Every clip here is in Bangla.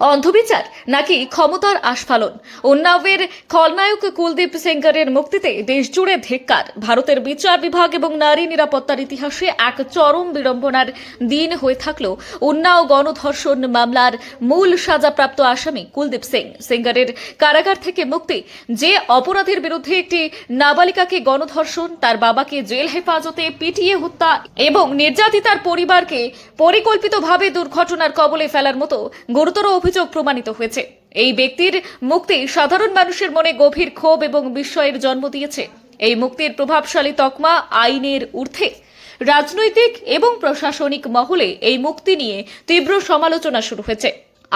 অন্ধবিচার নাকি ক্ষমতার আস্ফালন? উন্নাওয়ের খলনায়ক কুলদীপ সেঙ্গারের মুক্তিতে দেশজুড়ে ধিক্কার। ভারতের বিচার বিভাগ এবং নারী নিরাপত্তার ইতিহাসে এক চরম বিড়ম্বনার দিন হয়ে থাকলেও উন্নাও গণধর্ষণ মামলার মূল সাজাপ্রাপ্ত আসামি কুলদীপ সিং। সেঙ্গারের কারাগার থেকে মুক্তি, যে অপরাধের বিরুদ্ধে একটি নাবালিকাকে গণধর্ষণ, তার বাবাকে জেল হেফাজতে পিটিয়ে হত্যা এবং নির্যাতিতার পরিবারকে পরিকল্পিতভাবে দুর্ঘটনার কবলে ফেলার মতো গুরুতর অভিযোগ প্রমাণিত হয়েছে। এই ব্যক্তির মুক্তি সাধারণ মানুষের মনে গভীর ক্ষোভ এবং বিস্ময়ের জন্ম দিয়েছে। এই মুক্তির প্রভাবশালী তকমা আইনের ঊর্ধ্বে। রাজনৈতিক এবং প্রশাসনিক মহলে এই মুক্তি নিয়ে তীব্র সমালোচনা শুরু হয়েছে।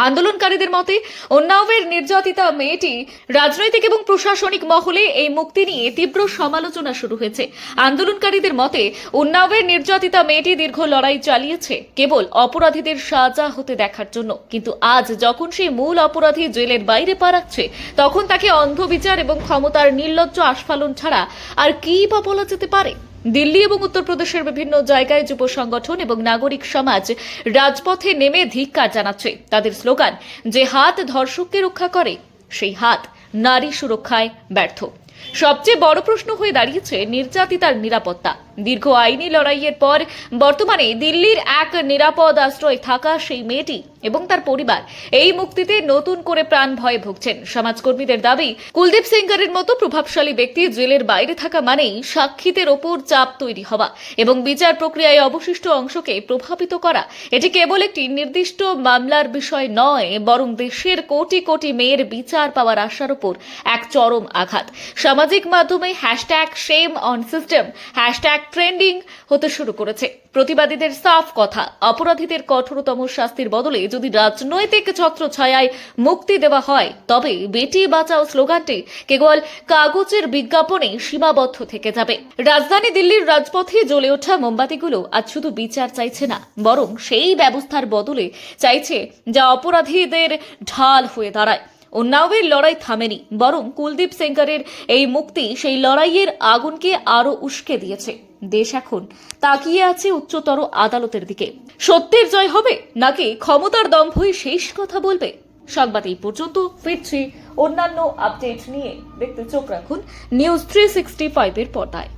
আন্দোলনকারীদের মতে, উন্নাওয়ের নির্যাতিতা মেয়েটি রাজনৈতিক এবং প্রশাসনিক মহলে এই মুক্তি নিয়ে তীব্র সমালোচনা শুরু হয়েছে। আন্দোলনকারীদের মতে, উন্নাওয়ের নির্যাতিতা মেয়েটি দীর্ঘ লড়াই চালিয়েছে, কেবল অপরাধীদের সাজা হতে দেখার জন্য। কিন্তু আজ যখন সেই মূল অপরাধী জেলের বাইরে পা রাখছে, তখন তাকে অন্ধবিচার এবং ক্ষমতার নির্লজ্জ আস্ফালন ছাড়া আর কী বা বলা যেতে পারে? দিল্লি এবং উত্তরপ্রদেশের বিভিন্ন জায়গায় যুব সংগঠন এবং নাগরিক সমাজ রাজপথে নেমে ধিক্কার জানাচ্ছে। তাদের স্লোগান, যে হাত ধর্ষককে রক্ষা করে, সেই হাত নারী সুরক্ষায় ব্যর্থ। সবচেয়ে বড় প্রশ্ন হয়ে দাঁড়িয়েছে নির্যাতিতার নিরাপত্তা। দীর্ঘ আইনি লড়াইয়ের পর বর্তমানে দিল্লির এক নিরাপদ আশ্রয় থাকা সেই মেয়েটি এবং তার পরিবার এই মুক্তিতে নতুন করে প্রাণ ভয়ে ভুগছেন। সমাজকর্মীদের দাবি, কুলদীপ সেঙ্গারের মতো প্রভাবশালী ব্যক্তি জেলের বাইরে থাকা মানেই সাক্ষীদের ওপর চাপ তৈরি হওয়া এবং বিচার প্রক্রিয়ায় অবশিষ্ট অংশকে প্রভাবিত করা। এটি কেবল একটি নির্দিষ্ট মামলার বিষয় নয়, বরং দেশের কোটি কোটি মেয়ের বিচার পাওয়ার আশার উপর এক চরম আঘাত। সামাজিক মাধ্যমে hashtag shame on system hashtag trending হতে শুরু করেছে। প্রতিবাদীদের সাফ কথা, অপরাধীদের কঠোরতম শাস্তির বদলে যদি রাজনৈতিক ছত্র ছায়ায় মুক্তি দেওয়া হয়, তবে বেটি বাঁচাও স্লোগানটি কেবল কাগজের বিজ্ঞাপনে সীমাবদ্ধ থেকে যাবে। রাজধানী দিল্লির রাজপথে জ্বলে ওঠা মোমবাতিগুলো আজ শুধু বিচার চাইছে না, বরং সেই ব্যবস্থার বদলে চাইছে যা অপরাধীদের ঢাল হয়ে দাঁড়ায়। উন্নাওয়ের লড়াই থামেনি, বরং কুলদীপ সেঙ্গারের এই মুক্তি সেই লড়াইয়ের আগুনকে আরও উস্কে দিয়েছে। দেশ এখন তাকিয়ে আছে উচ্চতর আদালতের দিকে। সত্যের জয় হবে নাকি ক্ষমতার দম্ভই শেষ কথা বলবে? সংবাদ এই পর্যন্ত, ফিরছি অন্যান্য আপডেট নিয়ে। দেখতে চোখ রাখুন নিউজ থ্রি সিক্সটি ফাইভের পর্দায়।